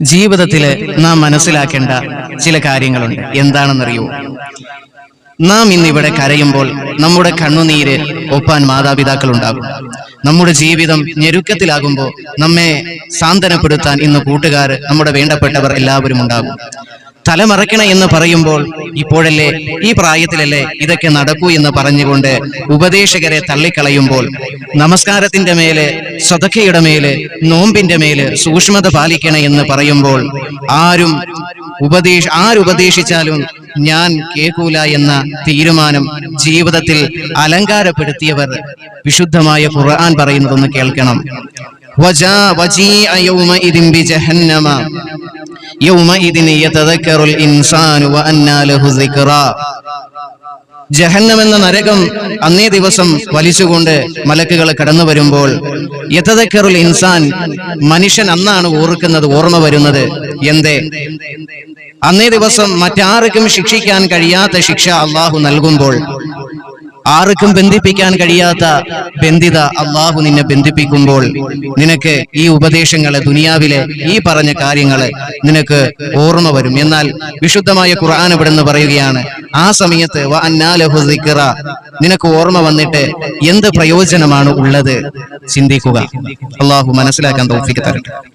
ജീവിതത്തിൽ നാം മനസ്സിലാക്കേണ്ട ചില കാര്യങ്ങളുണ്ട്. എന്താണെന്നറിയോ? നാം ഇന്ന് ഇവിടെ കരയുമ്പോൾ നമ്മുടെ കണ്ണുനീര് ഒപ്പാൻ മാതാപിതാക്കൾ ഉണ്ടാകും നമ്മുടെ ജീവിതം ഞെരുക്കത്തിലാകുമ്പോൾ നമ്മെ സാന്ത്വനപ്പെടുത്താൻ ഇന്ന് കൂട്ടുകാർ നമ്മുടെ വേണ്ടപ്പെട്ടവർ എല്ലാവരും ഉണ്ടാകും തലമറയ്ക്കണ എന്ന് പറയുമ്പോൾ ഇപ്പോഴല്ലേ ഈ പ്രായത്തിലല്ലേ ഇതൊക്കെ നടക്കൂ എന്ന് പറഞ്ഞുകൊണ്ട് ഉപദേശകരെ തള്ളിക്കളയുമ്പോൾ നമസ്കാരത്തിന്റെ മേലെ സ്വതക്കയുടെ മേൽ നോമ്പിന്റെ മേൽ സൂക്ഷ്മത പാലിക്കണ എന്ന് പറയുമ്പോൾ ആരും ഉപദേശ ആരുപദേശിച്ചാലും ഞാൻ കേൾക്കൂല എന്ന തീരുമാനം ജീവിതത്തിൽ അലങ്കാരപ്പെടുത്തിയവർ വിശുദ്ധമായ ഖുർആൻ പറയുന്നതൊന്ന് കേൾക്കണം. വജാ വജീഅ ജഹന്നം എന്ന നരകം അന്നേ ദിവസം വലിച്ചുകൊണ്ട് മലക്കുകൾ കടന്നു വരുമ്പോൾ യഥതക്കറുൽ ഇൻസാൻ മനുഷ്യൻ അന്നാണ് ഓർക്കുന്നത് ഓർമ്മ വരുന്നത്. എന്തേ? അന്നേ ദിവസം മറ്റാർക്കും ശിക്ഷിക്കാൻ കഴിയാത്ത ശിക്ഷ അള്ളാഹു നൽകുമ്പോൾ ആർക്കും ബന്ധിപ്പിക്കാൻ കഴിയാത്ത ബന്ധിത അള്ളാഹു നിന്നെ ബന്ധിപ്പിക്കുമ്പോൾ നിനക്ക് ഈ ഉപദേശങ്ങളെ ദുനിയാവിലെ ഈ പറഞ്ഞ കാര്യങ്ങൾ നിനക്ക് ഓർമ്മ വരും. എന്നാൽ വിശുദ്ധമായ ഖുർആൻ ഇവിടെ നിന്ന് പറയുകയാണ് ആ സമയത്ത്. നിനക്ക് ഓർമ്മ വന്നിട്ട് എന്ത് പ്രയോജനമാണ് ഉള്ളത്? ചിന്തിക്കുക. അള്ളാഹു മനസ്സിലാക്കാൻ തോഫിക്ക് തരട്ടെ.